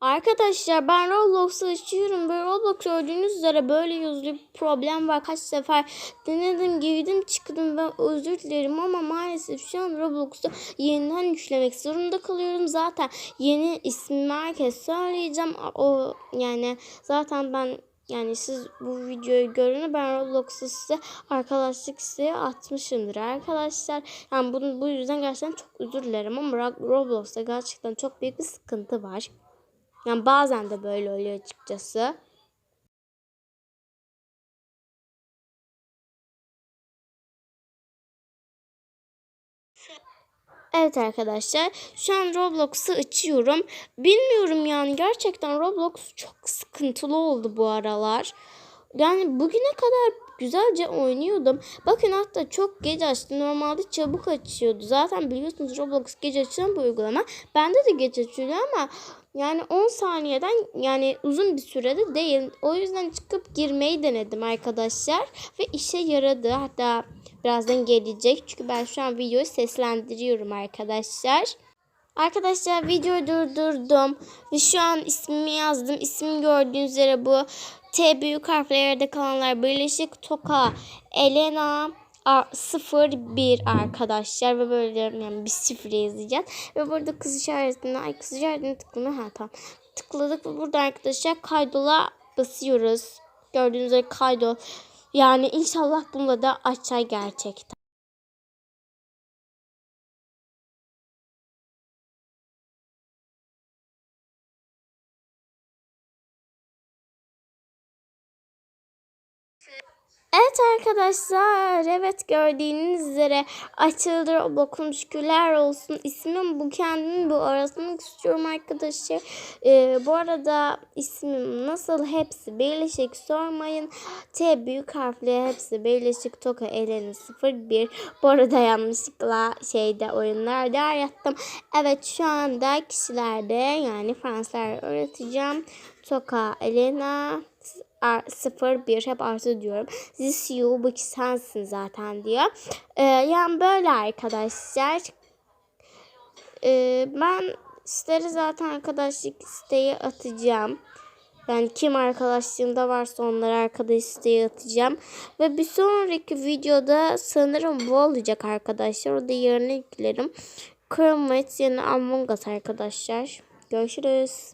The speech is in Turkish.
Arkadaşlar ben Roblox'u açıyorum ve Roblox gördüğünüz üzere böyle yüzlü bir problem var. Kaç sefer denedim girdim çıktım ve özür dilerim ama maalesef şu an Roblox'u yeniden yüklemek zorunda kalıyorum. Zaten yeni ismimi herkes söyleyeceğim. O yani zaten ben yani siz bu videoyu görünce ben Roblox'u size arkadaşlık isteği atmışımdır arkadaşlar. Yani bunu, bu yüzden gerçekten çok özür dilerim ama Roblox'ta gerçekten çok büyük bir sıkıntı var. Yani bazen de böyle oluyor açıkçası. Evet arkadaşlar şu an Roblox'u açıyorum. Bilmiyorum yani gerçekten Roblox çok sıkıntılı oldu bu aralar. Yani bugüne kadar güzelce oynuyordum. Bakın hatta çok geç açtı. Normalde çabuk açıyordu. Zaten biliyorsunuz Roblox gece açılan bir uygulama. Bende de geç açılıyor ama yani 10 saniyeden yani uzun bir sürede değil. O yüzden çıkıp girmeyi denedim arkadaşlar. Ve işe yaradı. Hatta birazdan gelecek. Çünkü ben şu an videoyu seslendiriyorum arkadaşlar. Arkadaşlar videoyu durdurdum ve şu an ismimi yazdım. İsmim gördüğünüz üzere bu T büyük harflerde kalanlar Birleşik Toka Elena 01 arkadaşlar ve böyle yani bir sıfır yazacağız. Ve burada kız işaretine ay kız işaretine tıklama ha tamam. Tıkladık ve burada arkadaşlar kaydola basıyoruz. Gördüğünüz üzere kaydol. Yani inşallah bunda da açar gerçekten. Evet arkadaşlar, evet gördüğünüz üzere açıldı Roblox'um şükürler olsun. İsmim bu kendim bu arasını istiyorum arkadaşlar. Ee, bu arada ismim nasıl hepsi birleşik sormayın. T büyük harfli hepsi birleşik Toka Eleni 01. Bu arada yanlışlıkla şeyde oyunlarda arattım. Evet şu anda kişilerde yani Fransızlar öğreteceğim. Toka Elena 01 hep artı diyorum. This you bu sensin zaten diyor. Ee, yani böyle arkadaşlar. Ee, ben sizlere zaten arkadaşlık isteği atacağım. Yani kim arkadaşlığında varsa onlara arkadaş isteği atacağım. Ve bir sonraki videoda sanırım bu olacak arkadaşlar. O da yarın yüklerim. Chromate yani Among Us arkadaşlar. Görüşürüz.